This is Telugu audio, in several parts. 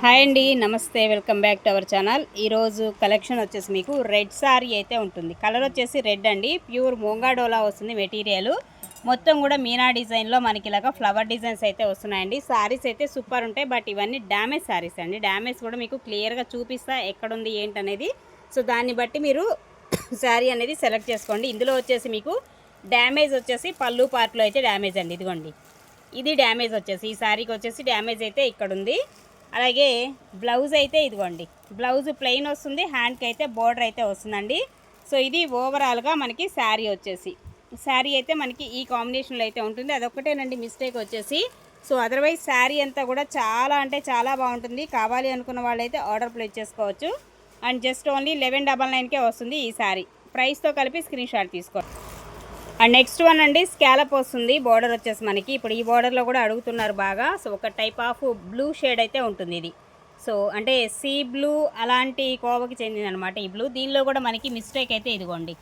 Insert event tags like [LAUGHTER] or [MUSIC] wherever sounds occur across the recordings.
హాయ్ అండి నమస్తే welcome back to our channel. ఈరోజు కలెక్షన్ వచ్చేసి మీకు రెడ్ సారీ అయితే ఉంటుంది. కలర్ వచ్చేసి రెడ్ అండి ప్యూర్ మోంగాడోలా వస్తుంది మెటీరియల్. మొత్తం కూడా మీనా డిజైన్లో మనకి ఇలాగ ఫ్లవర్ డిజైన్స్ అయితే వస్తున్నాయండి. సారీస్ అయితే సూపర్ ఉంటాయి బట్ ఇవన్నీ డ్యామేజ్ సారీస్ అండి. డ్యామేజ్ కూడా మీకు క్లియర్గా చూపిస్తా ఎక్కడుంది ఏంటనేది. సో దాన్ని బట్టి మీరు [COUGHS] శారీ అనేది సెలెక్ట్ చేసుకోండి. ఇందులో వచ్చేసి మీకు డ్యామేజ్ వచ్చేసి పళ్ళు పార్ట్లో అయితే డ్యామేజ్ అండి ఇదిగోండి. ఇది డ్యామేజ్ వచ్చేసి ఈ శారీకి వచ్చేసి డ్యామేజ్ అయితే ఇక్కడ ఉంది అలాగే బ్లౌజ్ అయితే ఇదిగోండి. బ్లౌజ్ ప్లెయిన్ వస్తుంది హ్యాండ్కి అయితే బోర్డర్ అయితే వస్తుందండి. సో ఇది ఓవరాల్గా మనకి శారీ వచ్చేసి. శారీ అయితే మనకి ఈ కాంబినేషన్లో అయితే ఉంటుంది. అదొక్కటేనండి మిస్టేక్ వచ్చేసి. సో అదర్వైజ్ శారీ అంతా కూడా చాలా అంటే చాలా బాగుంటుంది. కావాలి అనుకున్న వాళ్ళైతే ఆర్డర్ ప్లేస్ చేసుకోవచ్చు. And just only eleven double నైన్కే వస్తుంది ఈ శారీ. ప్రైస్తో కలిపి స్క్రీన్ షాట్ తీసుకోండి. అండ్ నెక్స్ట్ వన్ అండి స్కాలప్ వస్తుంది. బార్డర్ వచ్చేసి మనకి ఇప్పుడు ఈ బార్డర్లో కూడా అడుగుతున్నారు బాగా. సో ఒక టైప్ ఆఫ్ బ్లూ షేడ్ అయితే ఉంటుంది ఇది. సో అంటే సీ బ్లూ అలాంటి కోవకి చెందింది అనమాట ఈ బ్లూ. దీనిలో కూడా మనకి మిస్టేక్ అయితే ఇదిగోండి.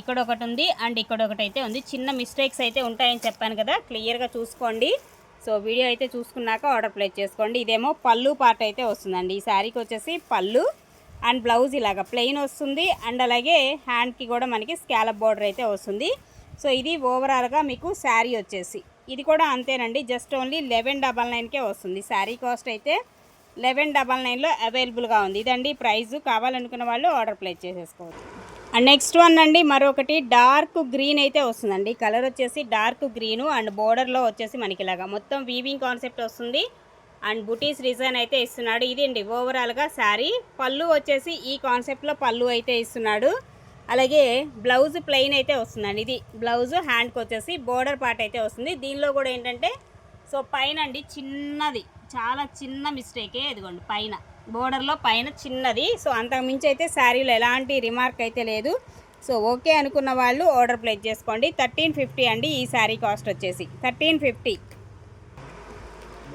ఇక్కడ ఒకటి ఉంది అండ్ ఇక్కడ ఒకటి అయితే ఉంది. చిన్న మిస్టేక్స్ అయితే ఉంటాయని చెప్పాను కదా. క్లియర్గా చూసుకోండి. సో వీడియో అయితే చూసుకున్నాక ఆర్డర్ ప్లేస్ చేసుకోండి. ఇదేమో పళ్ళు పార్ట్ అయితే వస్తుందండి. ఈ శారీకి వచ్చేసి పళ్ళు అండ్ బ్లౌజ్ ఇలాగా ప్లెయిన్ వస్తుంది. అండ్ అలాగే హ్యాండ్కి కూడా మనకి స్కాలప్ బార్డర్ అయితే వస్తుంది. సో ఇది ఓవరాల్గా మీకు శారీ వచ్చేసి. ఇది కూడా అంతేనండి జస్ట్ ఓన్లీ లెవెన్ డబల్ నైన్కే వస్తుంది. శారీ కాస్ట్ అయితే లెవెన్ డబల్ నైన్లో అవైలబుల్గా ఉంది. ఇదండి ప్రైస్ కావాలనుకున్న వాళ్ళు ఆర్డర్ ప్లేస్ చేసేసుకోవచ్చు. అండ్ నెక్స్ట్ వన్ అండి మరొకటి డార్క్ గ్రీన్ అయితే వస్తుందండి. కలర్ వచ్చేసి డార్క్ గ్రీను అండ్ బోర్డర్లో వచ్చేసి మనకి ఇలాగా మొత్తం వీవింగ్ కాన్సెప్ట్ వస్తుంది. అండ్ బుటీస్ డిజైన్ అయితే ఇస్తున్నాడు. ఇది అండి ఓవరాల్గా శారీ. పళ్ళు వచ్చేసి ఈ కాన్సెప్ట్లో పళ్ళు అయితే ఇస్తున్నాడు. అలాగే బ్లౌజ్ ప్లెయిన్ అయితే వస్తుందండి. ఇది బ్లౌజ్ హ్యాండ్కి వచ్చేసి బోర్డర్ పార్ట్ అయితే వస్తుంది. దీనిలో కూడా ఏంటంటే సో పైన అండి చిన్నది చాలా చిన్న మిస్టేకే ఇదిగోండి పైన. బోర్డర్లో పైన చిన్నది. సో అంతకు మించి అయితే శారీలో ఎలాంటి రిమార్క్ అయితే లేదు. సో ఓకే అనుకున్న వాళ్ళు ఆర్డర్ ప్లేస్ చేసుకోండి. థర్టీన్ ఫిఫ్టీ అండి ఈ శారీ కాస్ట్ వచ్చేసి. Thirteen fifty.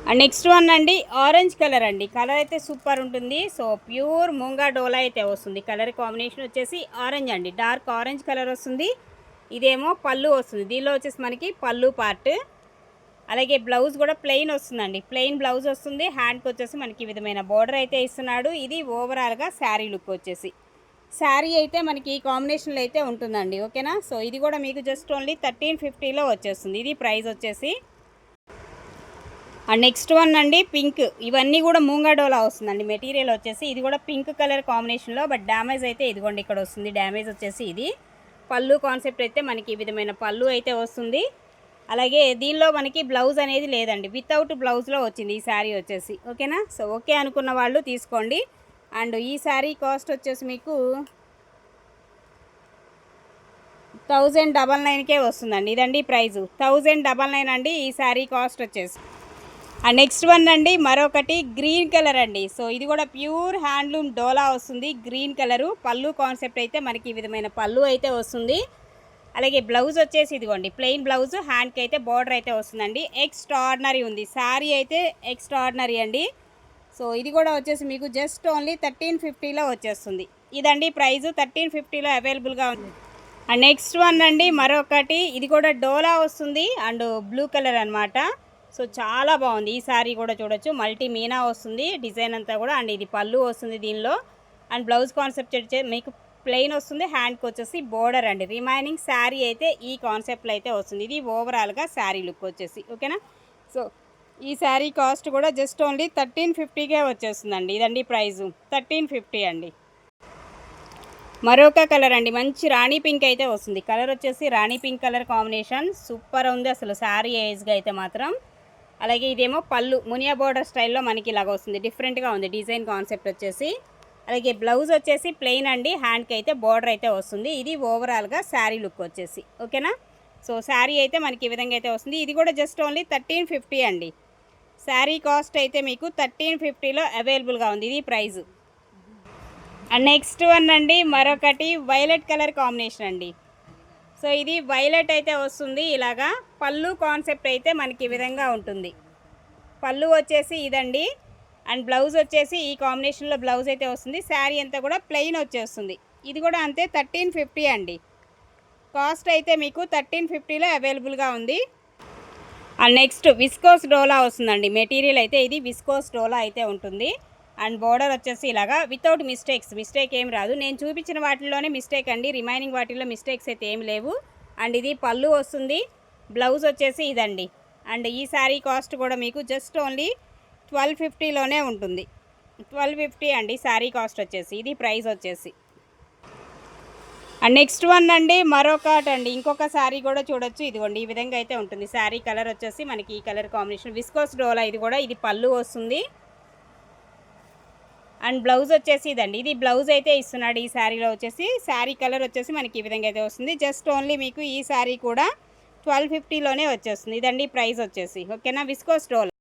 And next one అండి ఆరెంజ్ కలర్ అండి. కలర్ అయితే సూపర్ ఉంటుంది. సో ప్యూర్ ముంగా డోలా అయితే వస్తుంది. కలర్ కాంబినేషన్ వచ్చేసి ఆరెంజ్ అండి. డార్క్ ఆరెంజ్ కలర్ వస్తుంది. ఇదేమో పళ్ళు వస్తుంది. దీనిలో వచ్చేసి మనకి పళ్ళు పార్ట్. అలాగే బ్లౌజ్ కూడా ప్లెయిన్ వస్తుందండి. ప్లెయిన్ బ్లౌజ్ వస్తుంది. హ్యాండ్కి వచ్చేసి మనకి ఈ విధమైన బోర్డర్ అయితే ఇస్తున్నాడు. ఇది ఓవరాల్గా శారీ లుక్ వచ్చేసి. శారీ అయితే మనకి ఈ కాంబినేషన్లో అయితే ఉంటుందండి. ఓకేనా? సో ఇది కూడా మీకు జస్ట్ ఓన్లీ థర్టీన్ ఫిఫ్టీలో వచ్చేస్తుంది. ఇది ప్రైస్ వచ్చేసి నెక్స్ట్ వన్ అండి పింక్ ఇవన్నీ కూడా మూంగాడోలా వస్తుందండి. మెటీరియల్ వచ్చేసి ఇది కూడా పింక్ కలర్ కాంబినేషన్లో బట్ డ్యామేజ్ అయితే ఇదిగోండి ఇక్కడ వస్తుంది. డ్యామేజ్ వచ్చేసి ఇది. పళ్ళు కాన్సెప్ట్ అయితే మనకి ఈ విధమైన పళ్ళు అయితే వస్తుంది. అలాగే దీనిలో మనకి బ్లౌజ్ అనేది లేదండి. వితౌట్ బ్లౌజ్లో వచ్చింది ఈ శారీ వచ్చేసి. ఓకేనా సో ఓకే అనుకున్న వాళ్ళు తీసుకోండి. అండ్ ఈ శారీ కాస్ట్ వచ్చేసి మీకు థౌజండ్ డబల్ నైన్కే వస్తుందండి. ఇదండి ప్రైజు థౌజండ్ డబల్ నైన్ అండి ఈ శారీ కాస్ట్ వచ్చేసి. అండ్ నెక్స్ట్ వన్ అండి మరొకటి గ్రీన్ కలర్ అండి. సో ఇది కూడా ప్యూర్ హ్యాండ్లూమ్ డోలా వస్తుంది. గ్రీన్ కలరు పళ్ళు కాన్సెప్ట్ అయితే మనకి ఈ విధమైన పళ్ళు అయితే వస్తుంది. అలాగే బ్లౌజ్ వచ్చేసి ఇదిగోండి ప్లెయిన్ బ్లౌజ్ హ్యాండ్కి అయితే బార్డర్ అయితే వస్తుందండి. ఎక్స్ట్రాడినరీ ఉంది. శారీ అయితే ఎక్స్ట్రాడినరీ అండి. సో ఇది కూడా వచ్చేసి మీకు జస్ట్ ఓన్లీ థర్టీన్ ఫిఫ్టీలో వచ్చేస్తుంది. ఇదండి ప్రైజు థర్టీన్ ఫిఫ్టీలో అవైలబుల్గా ఉంది. అండ్ నెక్స్ట్ వన్ అండి మరొకటి ఇది కూడా డోలా వస్తుంది. అండ్ బ్లూ కలర్ అనమాట సో చాలా బాగుంది. ఈ శారీ కూడా చూడొచ్చు. మల్టీ మీనా వస్తుంది. డిజైన్ అంతా కూడా అండ్ ఇది పళ్ళు వస్తుంది దీనిలో. అండ్ బ్లౌజ్ కాన్సెప్ట్ వచ్చే మీకు ప్లెయిన్ వస్తుంది. హ్యాండ్కి వచ్చేసి బోర్డర్ అండి. రిమైనింగ్ శారీ అయితే ఈ కాన్సెప్ట్లో అయితే వస్తుంది. ఇది ఓవరాల్గా శారీ లుక్ వచ్చేసి. ఓకేనా? సో ఈ శారీ కాస్ట్ కూడా జస్ట్ ఓన్లీ థర్టీన్ ఫిఫ్టీకే వచ్చేస్తుందండి. ఇదండి ప్రైజు. థర్టీన్ ఫిఫ్టీ అండి. మరొక కలర్ అండి. మంచి రాణి పింక్ అయితే వస్తుంది. కలర్ వచ్చేసి రాణి పింక్ కలర్ కాంబినేషన్. సూపర్ ఉంది అసలు శారీ ఏజ్గా అయితే మాత్రం. అలాగే ఇదేమో పళ్ళు మునియా బోర్డర్ స్టైల్లో మనకి ఇలాగ వస్తుంది. డిఫరెంట్గా ఉంది డిజైన్ కాన్సెప్ట్ వచ్చేసి. అలాగే బ్లౌజ్ వచ్చేసి ప్లెయిన్ అండి. హ్యాండ్కి అయితే బోర్డర్ అయితే వస్తుంది. ఇది ఓవరాల్గా శారీ లుక్ వచ్చేసి. ఓకేనా సో శారీ అయితే మనకి ఈ విధంగా అయితే వస్తుంది. ఇది కూడా జస్ట్ ఓన్లీ థర్టీన్ ఫిఫ్టీ అండి. శారీ కాస్ట్ అయితే మీకు థర్టీన్ ఫిఫ్టీలో అవైలబుల్గా ఉంది. ఇది ప్రైజు అండ్ నెక్స్ట్ వన్ అండి మరొకటి వైలెట్ కలర్ కాంబినేషన్ అండి. సో ఇది వైలెట్ అయితే వస్తుంది ఇలాగా. పళ్ళు కాన్సెప్ట్ అయితే మనకి ఈ విధంగా ఉంటుంది. పళ్ళు వచ్చేసి ఇదండి. అండ్ బ్లౌజ్ వచ్చేసి ఈ కాంబినేషన్లో బ్లౌజ్ అయితే వస్తుంది. శారీ అంతా కూడా ప్లెయిన్ వచ్చేస్తుంది. ఇది కూడా అంతే థర్టీన్ ఫిఫ్టీ అండి. కాస్ట్ అయితే మీకు థర్టీన్ ఫిఫ్టీలో అవైలబుల్గా ఉంది. అండ్ నెక్స్ట్ విస్కోస్ డోలా వస్తుందండి. మెటీరియల్ అయితే ఇది విస్కోస్ డోలా అయితే ఉంటుంది. అండ్ బోర్డర్ వచ్చేసి ఇలాగా వితౌట్ మిస్టేక్స్. మిస్టేక్ ఏం రాదు. నేను చూపించిన వాటిల్లోనే మిస్టేక్ అండి. రిమైనింగ్ వాటిల్లో మిస్టేక్స్ అయితే ఏం లేవు. అండ్ ఇది పళ్ళు వస్తుంది. బ్లౌజ్ వచ్చేసి ఇదండి. అండ్ ఈ శారీ కాస్ట్ కూడా మీకు జస్ట్ ఓన్లీ ట్వెల్వ్ ఫిఫ్టీలోనే ఉంటుంది. ట్వెల్వ్ ఫిఫ్టీ అండి శారీ కాస్ట్ వచ్చేసి. ఇది ప్రైస్ వచ్చేసి. అండ్ నెక్స్ట్ వన్ అండి మరొకటి అండి. ఇంకొక శారీ కూడా చూడొచ్చు. ఇదిగోండి ఈ విధంగా అయితే ఉంటుంది. శారీ కలర్ వచ్చేసి మనకి ఈ కలర్ కాంబినేషన్. విస్కోస్ డోలా ఇది కూడా. ఇది పళ్ళు వస్తుంది. అండ్ బ్లౌజ్ వచ్చేసి ఇదండి. ఇది బ్లౌజ్ అయితే ఇస్తున్నాడు ఈ శారీలో వచ్చేసి. శారీ కలర్ వచ్చేసి మనకి ఈ విధంగా అయితే వస్తుంది. జస్ట్ ఓన్లీ మీకు ఈ శారీ కూడా ట్వెల్వ్ ఫిఫ్టీలోనే వచ్చేస్తుంది. ఇదండి ప్రైస్ వచ్చేసి. ఓకేనా? Viscose stole